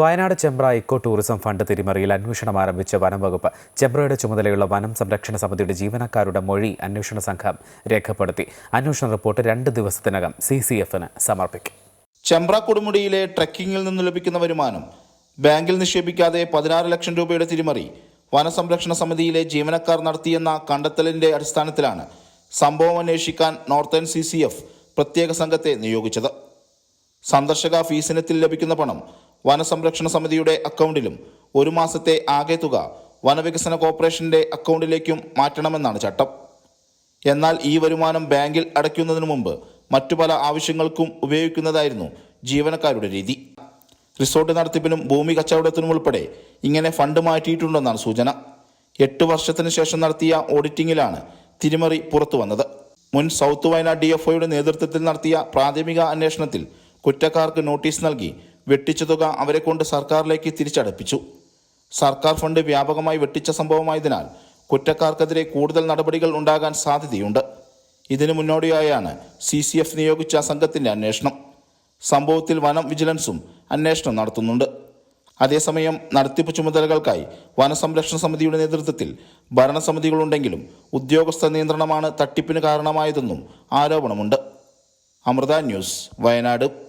Wayanad Chembra eco tourism fund തിരിമറിയിൽ അന്വേഷണം ആരംഭിച്ച വനം വകുപ്പ് ചെമ്പ്രയുടെ ചുമതലയുള്ള വനം സംരക്ഷണ സമിതിയുടെ ജീവനക്കാരുടെ മൊഴി അന്വേഷണ സംഘം രേഖപ്പെടുത്തി. അന്വേഷണ റിപ്പോർട്ട് രണ്ട് ദിവസത്തിനകം സി സി എഫിന് സമർപ്പിക്കും. ചെമ്പ്ര കൊടുമുടിയിലെ ട്രക്കിങ്ങിൽ നിന്ന് ലഭിക്കുന്ന വരുമാനം ബാങ്കിൽ നിക്ഷേപിക്കാതെ പതിനാറ് ലക്ഷം രൂപയുടെ തിരിമറി വനസംരക്ഷണ സമിതിയിലെ ജീവനക്കാർ നടത്തിയെന്ന കണ്ടെത്തലിന്റെ അടിസ്ഥാനത്തിലാണ് സംഭവം അന്വേഷിക്കാൻ നോർത്തേൺ സി സി എഫ് പ്രത്യേക സംഘത്തെ നിയോഗിച്ചത്. സന്ദർശക ഫീസിനത്തിൽ ലഭിക്കുന്ന പണം വനസംരക്ഷണ സമിതിയുടെ അക്കൗണ്ടിലും ഒരു മാസത്തെ ആകെ തുക വനവികസന കോർപ്പറേഷന്റെ അക്കൗണ്ടിലേക്കും മാറ്റണമെന്നാണ് ചട്ടം. എന്നാൽ ഈ വരുമാനം ബാങ്കിൽ അടയ്ക്കുന്നതിന് മുമ്പ് മറ്റു പല ആവശ്യങ്ങൾക്കും ഉപയോഗിക്കുന്നതായിരുന്നു ജീവനക്കാരുടെ രീതി. റിസോർട്ട് നടത്തിപ്പിനും ഭൂമി കച്ചവടത്തിനും ഉൾപ്പെടെ ഇങ്ങനെ ഫണ്ട് മാറ്റിയിട്ടുണ്ടെന്നാണ് സൂചന. എട്ട് വർഷത്തിന് ശേഷം നടത്തിയ ഓഡിറ്റിംഗിലാണ് തിരിമറി പുറത്തു വന്നത്. മുൻ സൗത്ത് വയനാട് ഡി നേതൃത്വത്തിൽ നടത്തിയ പ്രാഥമിക അന്വേഷണത്തിൽ കുറ്റക്കാർക്ക് നോട്ടീസ് നൽകി വെട്ടിച്ച തുക അവരെ കൊണ്ട് സർക്കാരിലേക്ക് തിരിച്ചടപ്പിച്ചു. സർക്കാർ ഫണ്ട് വ്യാപകമായി വെട്ടിച്ച സംഭവമായതിനാൽ കുറ്റക്കാർക്കെതിരെ കൂടുതൽ നടപടികൾ ഉണ്ടാകാൻ സാധ്യതയുണ്ട്. ഇതിനു മുന്നോടിയായാണ് സി സി എഫ് നിയോഗിച്ച സംഘത്തിന്റെ അന്വേഷണം. സംഭവത്തിൽ വനം വിജിലൻസും അന്വേഷണം നടത്തുന്നുണ്ട്. അതേസമയം നടത്തിപ്പ് ചുമതലകൾക്കായി വനസംരക്ഷണ സമിതിയുടെ നേതൃത്വത്തിൽ ഭരണസമിതികളുണ്ടെങ്കിലും ഉദ്യോഗസ്ഥ നിയന്ത്രണമാണ് തട്ടിപ്പിന് കാരണമായതെന്നും ആരോപണമുണ്ട്. അമൃത ന്യൂസ് വയനാട്.